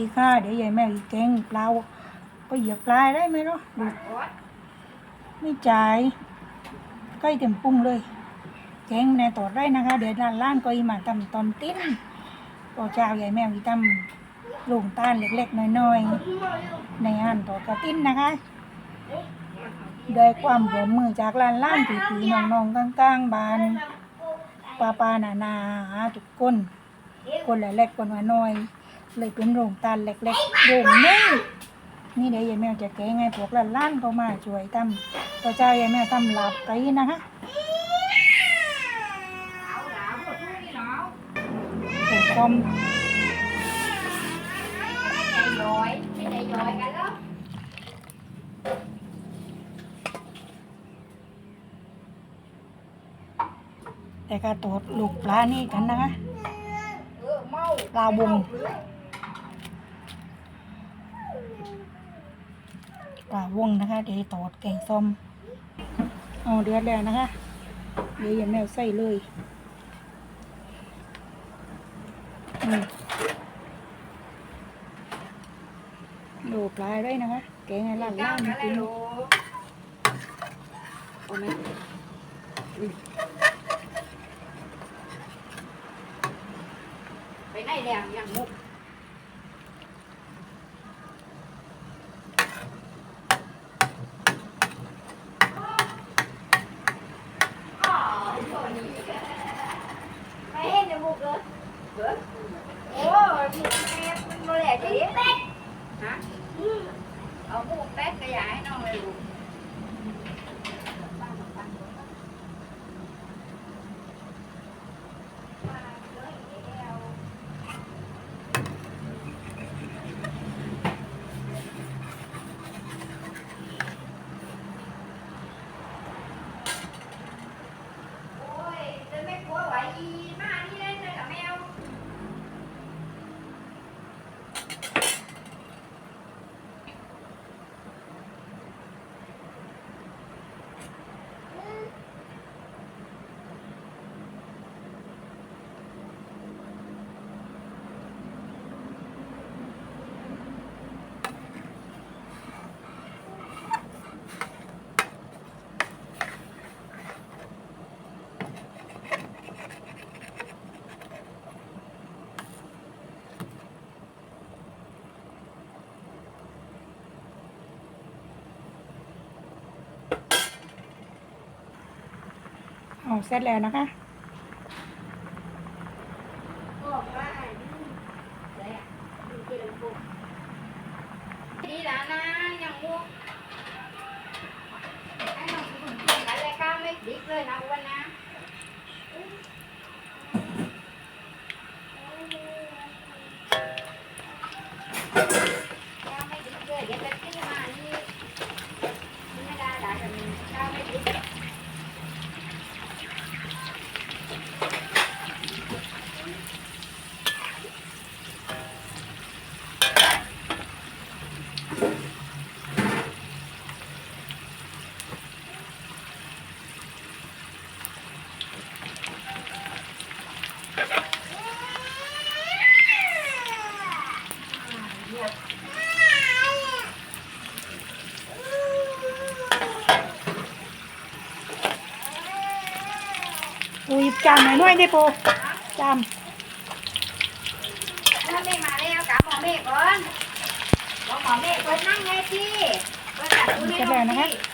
ดีค่ะ เดี๋ยวยายแมวอีกแกงปลาก็เหยียบปลายได้ไหมเนาะดูไม่จ่ายใกล้เต็มปรุงเลยแกงในต่อได้นะคะ เดี๋ยวด้านล่างก็อีมาทำตอนติ้นพอเช้ายายแมวอีทำลูกตาลเล็กๆน้อยๆในอันต่อกระติ้นนะคะได้ความร่วมมือจากร้านล่านปีๆน้องๆกลางๆบ้านปาปานานาหาทุกคนคนละเล็กคนละน้อย เลยเป็นโรงตาลเล็กๆโรงนึงนี่เดี๋ยวยายแมวจะแกงให้พวกล้านๆเขามาช่วยทำตัวเจ้ายายแมวทำลาบไก่นะคะแต่คอมย้อยไม่ได้ย้อยกันแล้วแต่กระโดดลูกปลานี่กันนะคะปลาวง ปลาวงนะคะ เดี๋ยวโตดแกงส้มเอาเดือดแล้วนะคะ เดี๋ยวยายแมวใส่เลยอืมดูปลายได้นะคะ แกงให้ล้านเจ้าล้านกันกิเลยนลูกเอาไหมอืมไปไหนแล้วยังมุกอ๋อตัวนี้ไปเห็นในมุกเลยเบิดโอ้ยมุกแม่มันโมแหลกดิฮะ เอาพวกแป๊กกระยาให้น้องเลยลูกโอ้ยจะไม่กลัวไหวอีมานี่เล่นเลยกับแมว เอเสร็จแล้วนะคะดีแล้วนะยังมุกให้น้องคุณกินอะไรก็ไม่ดิกเลยนะวันนะข้าวไม่ดิกเลยเดี๋ยวจะกินมานี่ไม่ได้ได้แต่ข้าวไม่ดิก ปูหยิบจานหน่อยหน่อยได้ปูจานถ้าไม่มาแล้วกับหมอเมฆก่อนบอกหมอเมฆก่อนนั่งไงพี่ก็จัดดูให้น้องพี่